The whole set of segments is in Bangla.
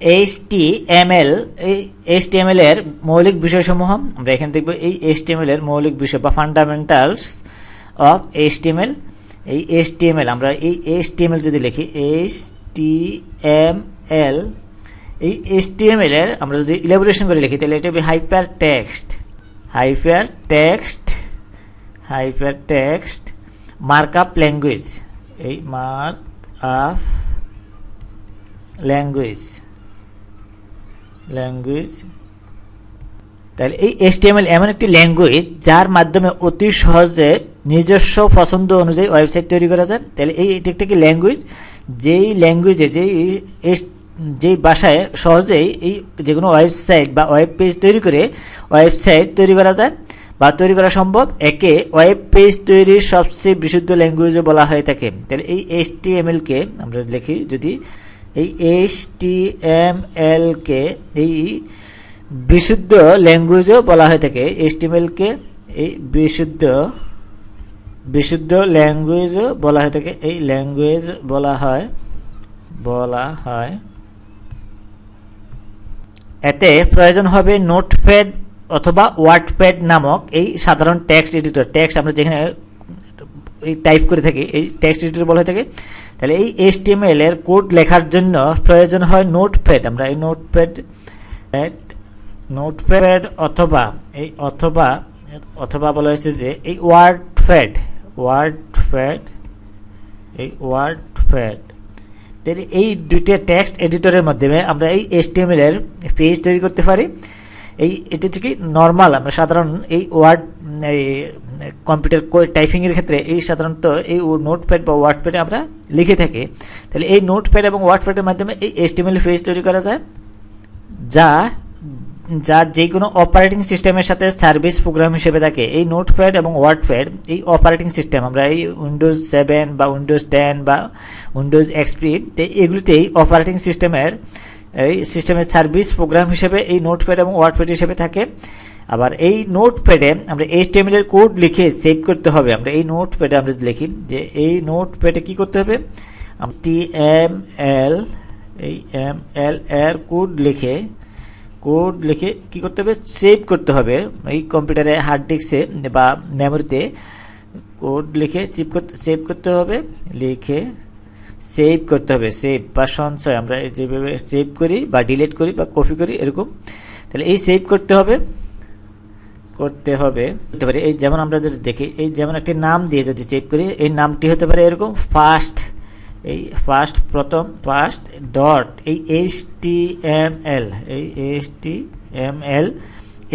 এইচ টি এম এল এই এইচ টি এম এল এর মৌলিক বিষয়সমূহ, আমরা এখানে দেখব এই এইচ টি এম এল এর মৌলিক বিষয় বা fundamentals of H T M L এই এইচ টি এম এল আমরা এই এইচ টি এম এল যদি লিখি এইচ টি এম এল এই এইচ টি এম এল এর আমরা যদি ইলাবোরেশন করে লিখি, তাহলে এটা হবে hyper text hyper text hyper text mark up language এই মার্ক আপ ল্যাঙ্গুয়েজ ল্যাঙ্গুয়েজ তাহলে এই এসটিএমএল এমন একটি ল্যাঙ্গুয়েজ যার মাধ্যমে অতি সহজে নিজস্ব পছন্দ অনুযায়ী ওয়েবসাইট তৈরি করা যায়। তাহলে এই এটি একটি ল্যাঙ্গুয়েজ যেই ল্যাঙ্গুয়েজে যেই যেই ভাষায় সহজেই এই যে কোনো ওয়েবসাইট বা ওয়েব পেজ তৈরি করে ওয়েবসাইট তৈরি করা যায় বা তৈরি করা সম্ভব। একে ওয়েব পেজ তৈরির সবচেয়ে বিশুদ্ধ ল্যাঙ্গুয়েজও বলা হয়ে থাকে। তাহলে এই এইচ টি এম এলকে আমরা লিখি, যদি এই এইচ টি এম এলকে এই বিশুদ্ধ ল্যাঙ্গুয়েজও বলা হয়ে থাকে। এইচ টি এম এলকে এই বিশুদ্ধ বিশুদ্ধ ল্যাঙ্গুয়েজও বলা হয়ে থাকে। এই ল্যাঙ্গুয়েজ বলা হয় বলা হয়, এতে প্রয়োজন হবে নোটপ্যাড অথবা ওয়ার্ডপ্যাড নামক এই সাধারণ টেক্সট এডিটর টেক্সট আমরা যেখানে এই টাইপ করে থাকি, এই টেক্সট এডিটর বলা হয়ে থাকে। তাহলে এই এইচটিএমএল এর কোড লেখার জন্য প্রয়োজন হয় নোটপ্যাড আমরা এই নোটপ্যাড নোটপ্যাড অথবা এই অথবা অথবা বলা হয়েছে যে এই ওয়ার্ডপ্যাড ওয়ার্ডপ্যাড এই ওয়ার্ডপ্যাড তাহলে এই দুইটা টেক্সট এডিটরের মাধ্যমে আমরা এই এস টি এম এইচটিএমএল এর পেজ তৈরি করতে পারি। এই, এটি হচ্ছে কি নর্মাল আমরা সাধারণ এই ওয়ার্ড এই কম্পিউটার টাইপিংয়ের ক্ষেত্রে এই সাধারণত এই নোটপ্যাড বা ওয়ার্ডপ্যাডে আমরা লিখে থাকি। তাহলে এই নোটপ্যাড এবং ওয়ার্ডপ্যাডের মাধ্যমে এই এইচটিএমএল পেজ তৈরি করা যায়, যা যা যে কোনো অপারেটিং সিস্টেমের সাথে সার্ভিস প্রোগ্রাম হিসেবে থাকে। এই নোটপ্যাড এবং ওয়ার্ডপ্যাড এই অপারেটিং সিস্টেম আমরা এই উইন্ডোজ সেভেন বা উইন্ডোজ টেন বা উইন্ডোজ এক্সপি এগুলিতে এই অপারেটিং সিস্টেমের এই সিস্টেমের সার্ভিস প্রোগ্রাম হিসেবে, এই নোটপ্যাড এবং ওয়ার্ডপ্যাড হিসেবে থাকে। আবার এই নোটপ্যাডে আমরা এইচটিএমএল কোড লিখে সেভ করতে হবে। আমরা এই নোটপ্যাডে আমরা লিখি যে এই নোটপ্যাডে কি করতে হবে? টি এম এল এই এম এল এর কোড লিখে কোড লিখে কি করতে হবে? সেভ করতে হবে। এই কম্পিউটারে হার্ড ডিস্কে বা মেমোরিতে কোড লিখে সেভ করতে সেভ করতে হবে। লিখে সেভ করতে হবে সেভ বা সঞ্চয়, আমরা যেভাবে সেভ করি বা ডিলিট করি বা কপি করি, এরকম। তাহলে এই সেভ করতে হবে করতে হবে, হতে পারে। এই যেমন আমরা যদি দেখি, এই যেমন একটি নাম দিয়ে যদি সেভ করি, এই নামটি হতে পারে এরকম ফার্স্ট এই ফার্স্ট প্রথম ফার্স্ট ডট এই এইচ টি এম এল এই এইচ টি এম এল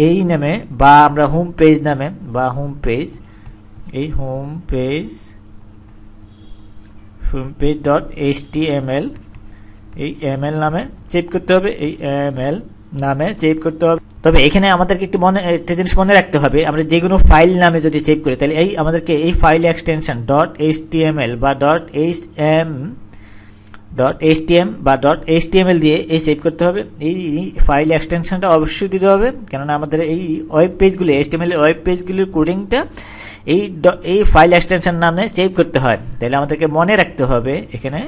এই নামে বা আমরা হোম পেজ নামে বা হোম পেজ এই home page page dot H T M L এই এম এল নামে সেভ করতে হবে, এই এম এল নামে সেভ করতে হবে। তবে এখানে আমাদেরকে একটু মনে, একটা জিনিস মনে রাখতে হবে, আমরা যে কোনো ফাইল নামে যদি সেভ করি, তাহলে এই আমাদেরকে এই ফাইল এক্সটেনশন ডট এইচ বা dot H M dot H T M বা dot H T M L দিয়ে এই সেভ করতে হবে। এই ফাইল এক্সটেনশনটা অবশ্যই দিতে হবে, কেননা আমাদের এই web পেজগুলি H T M L web পেজগুলির কোডিংটা এই এই ফাইল এক্সটেনশন নামে সেভ করতে হয়। তাহলে আমাদেরকে মনে রাখতে হবে, এখানে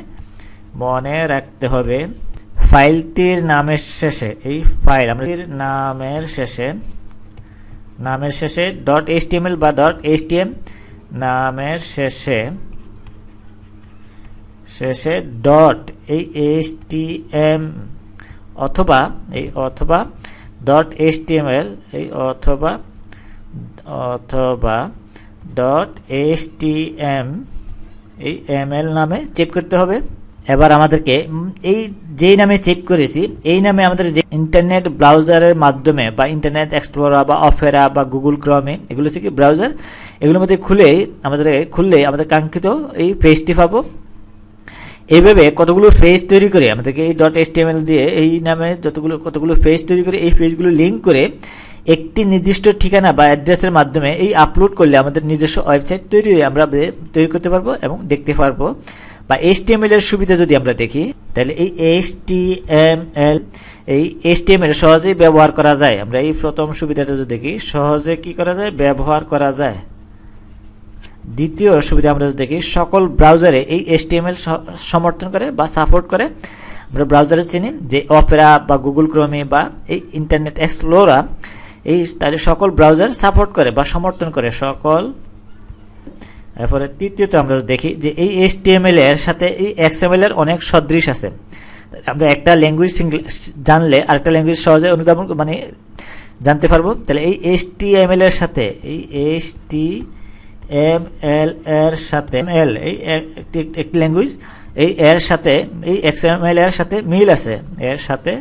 মনে রাখতে হবে ফাইলটির নামের শেষে, এই ফাইল আমাদের নামের শেষে নামের শেষে ডট এইচটিএমএল বা ডট এইচটিএম নামের শেষে শেষে ডট এই এইচটিএম অথবা, এই অথবা, ডট এইচটিএমএল এই অথবা অথবা, ডট এইচটিএম এই এমএল নামে চেক করতে হবে। এবার আমাদেরকে এই যেই নামে সেভ করেছি, এই নামে আমাদের যে ইন্টারনেট ব্রাউজারের মাধ্যমে বা ইন্টারনেট এক্সপ্লোরা বা অফেরা বা গুগল ক্রমে, এগুলো হচ্ছে কি ব্রাউজার, এগুলোর মধ্যে খুলে আমাদের খুললে আমাদের কাঙ্ক্ষিত এই পেজটি পাবো। এইভাবে কতগুলো পেজ তৈরি করে, আমাদেরকে এই. ডট এস দিয়ে এই নামে যতগুলো, কতগুলো পেজ তৈরি করে, এই পেজগুলো লিঙ্ক করে একটি নির্দিষ্ট ঠিকানা বা অ্যাড্রেসের মাধ্যমে এই আপলোড করলে আমাদের নিজস্ব ওয়েবসাইট তৈরি হয়ে আমরা তৈরি করতে পারব এবং দেখতে পারব। বা এইচটিএমএল এর সুবিধা যদি আমরা দেখি, তাহলে এই এস এইচটিএমএল এই এস এইচটিএমএল সহজেই ব্যবহার করা যায়। আমরা এই প্রথম সুবিধাটা যদি দেখি, সহজে কি করা যায়? ব্যবহার করা যায়। দ্বিতীয় সুবিধা আমরা যদি দেখি, সকল ব্রাউজারে এই এইচটিএমএল সমর্থন করে বা সাপোর্ট করে। আমরা ব্রাউজারে চিনি যে অপেরা বা গুগল ক্রোমে বা এই ইন্টারনেট এক্সপ্লোরা এই তাদের সকল ব্রাউজার সাপোর্ট করে বা সমর্থন করে সকল। এরপরে তৃতীয়ত আমরা দেখি যে এই এইচটিএমএল এর সাথে এই এক্সএমএল এর অনেক সদৃশ আছে। আমরা একটা ল্যাঙ্গুয়েজ জানলে আরেকটা ল্যাঙ্গুয়েজ সহজে অনুধাবন মানে জানতে পারব। তাহলে এই এইচটিএমএল এর সাথে, এই এইচটি এম এল এর সাথে এম এল এই একটি একটি ল্যাঙ্গুয়েজ এই এর সাথে, এই এক্স এম এল এর সাথে মিল আছে। এর সাথে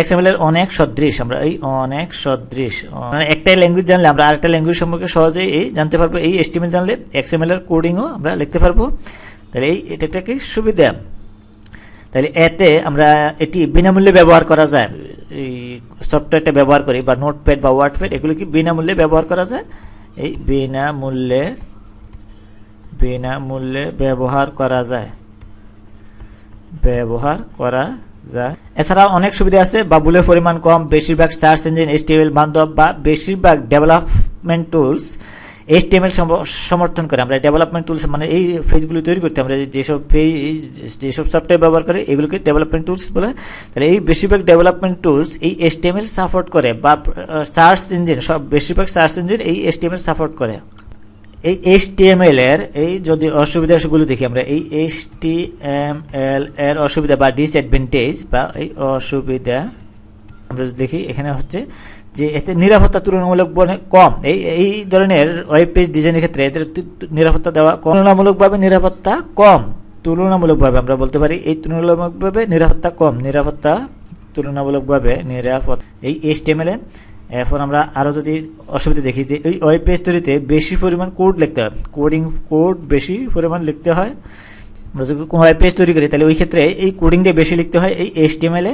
এক্স এম এল এর অনেক সদৃশ, আমরা এই অনেক সদৃশ মানে একটাই ল্যাঙ্গুয়েজ জানলে আমরা আরেকটা ল্যাঙ্গুয়েজ সম্পর্কে সহজেই এই জানতে পারব, এই এস্টিমেল জানলে এক্সএমএল এর কোডিংও আমরা লিখতে পারব। তাহলে এই, এটা একটা কি সুবিধা? তাহলে এতে আমরা এটি বিনামূল্যে ব্যবহার করা যায়। এই সফটওয়্যারটা ব্যবহার করি, বা নোটপ্যাড বা ওয়ার্ডপ্যাড এগুলো কি বিনামূল্যে ব্যবহার করা যায়? এই বিনামূল্যে বিনামূল্যে ব্যবহার করা যায়। ব্যবহার করা যায়। এছাড়া অনেক সুবিধা আছে। বাবুলের পরিমাণ কম। বেশিরভাগ সার্চ ইঞ্জিন এইচটিএমএল বান্ধব বা বেশিরভাগ ডেভেলপমেন্ট টুলস এইচটিএমএল সমর্থন করে। আমরা ডেভেলপমেন্ট টুলস মানে এই পেজগুলো তৈরি করতে, আমরা যেসব পেজ যেসব সফটওয়্যার ব্যবহার করে, এগুলোকে ডেভেলপমেন্ট টুলস বলে। তাহলে এই বেশিরভাগ ডেভেলপমেন্ট টুলস এই এইচটিএমএল সাপোর্ট করে, বা সার্চ ইঞ্জিন সব বেশিরভাগ সার্চ ইঞ্জিন এই এইচটিএমএল সাপোর্ট করে। এই এইচটিএমএল এর, এই যদি অসুবিধাগুলো দেখি আমরা, এই এইচটিএমএল এর অসুবিধা বা ডিসঅ্যাডভান্টেজ বা এই অসুবিধা, আমরা যদি দেখি, এখানে হচ্ছে যে এতে নিরাপত্তা তুলনামূলক কম। এই এই ধরনের ওয়েব পেজ ডিজাইনের ক্ষেত্রে এদের নিরাপত্তা দেওয়া তুলনামূলকভাবে নিরাপত্তা কম। তুলনামূলকভাবে আমরা বলতে পারি এই তুলনামূলকভাবে নিরাপত্তা কম। নিরাপত্তা তুলনামূলকভাবে নিরাপদ। এই এইচটিএমএল এ এখন আমরা আরও যদি অসুবিধা দেখি যে এই ওয়েব পেজ তৈরিতে বেশি পরিমাণ কোড লিখতে হয়। কোডিং, কোড বেশি পরিমাণ লিখতে হয়। আমরা যদি কোনো ওয়েব পেজ তৈরি করি, তাহলে ওই ক্ষেত্রে এই কোডিংটা বেশি লিখতে হয় এই এইচটিএমএল এ।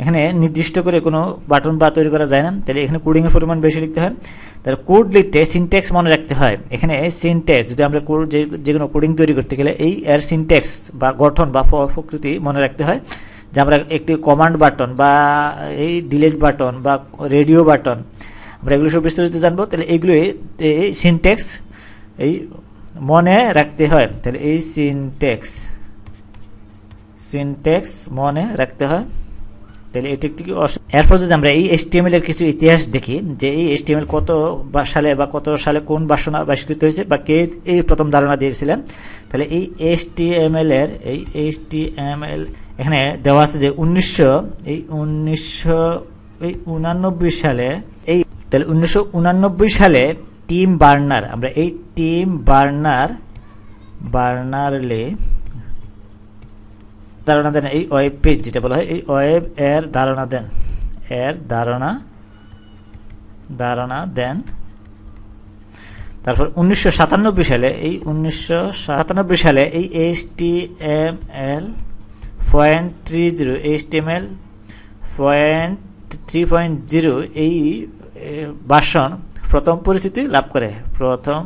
এখানে নির্দিষ্ট করে কোনো বাটন বা তৈরি করা যায় না। তাহলে এখানে কোডিংয়ের পরিমাণ বেশি লিখতে হয়। তাহলে কোড লিখতে সিনটেক্স মনে রাখতে হয়। এখানে সিনটেক্স যদি আমরা কোড যে যে কোনো কোডিং তৈরি করতে গেলে এই এর সিনটেক্স বা গঠন বা প্রকৃতি মনে রাখতে হয়। যে আমরা একটি কমান্ড বাটন বা এই ডিলিট বাটন বা রেডিও বাটন আমরা এগুলো সব বিস্তারিত জানব। তাহলে এইগুলো এই সিনটেক্স এই মনে রাখতে হয়। তাহলে এই সিনটেক্স সিনটেক্স মনে রাখতে হয়। তাহলে এটি একটি এরপর যদি আমরা এই এসটিএমএল এর কিছু ইতিহাস দেখি, যে এই এসটিএমএল কত সালে বা কত সালে কোন বাসনা বাস্কৃত হয়েছে বা কে এই প্রথম ধারণা দিয়েছিলেন, তাহলে এই এসটিএমএল এর, এই এসটিএমএল এখানে দেওয়া আছে যে উনিশশো, এই উনিশশো, এই উনানব্বই সালে, এই, তাহলে উনিশশো উনানব্বই সালে টিম বার্নার, আমরা এই টিম বার্নার, বার্নারলে ধারণা দেন, এই ওয়েব পেজ যেটা বলা হয়, এই ওয়েব এর ধারণা দেন, এর ধারণা ধারণা দেন। তারপর উনিশশো সালে, এই উনিশশো সালে এই H T M L point three zero H T M L point three point zero এই ভাষণ প্রথম পরিস্থিতি লাভ করে। প্রথম,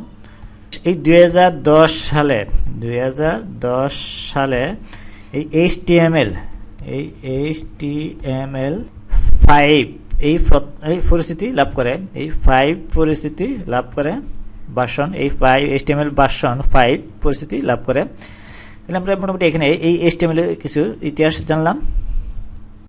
এই দুই হাজার দশ সালে, দুই হাজার দশ সালে এই এইচ টি এম এল এই H T M L five এই এই পরিস্থিতি লাভ করে, এই ফাইভ পরিস্থিতি লাভ করে বাসন এই five H T M L বাসন ফাইভ পরিস্থিতি লাভ করে। তাহলে আমরা মোটামুটি এখানে এই এইচ টিএমএল কিছু ইতিহাস জানলাম।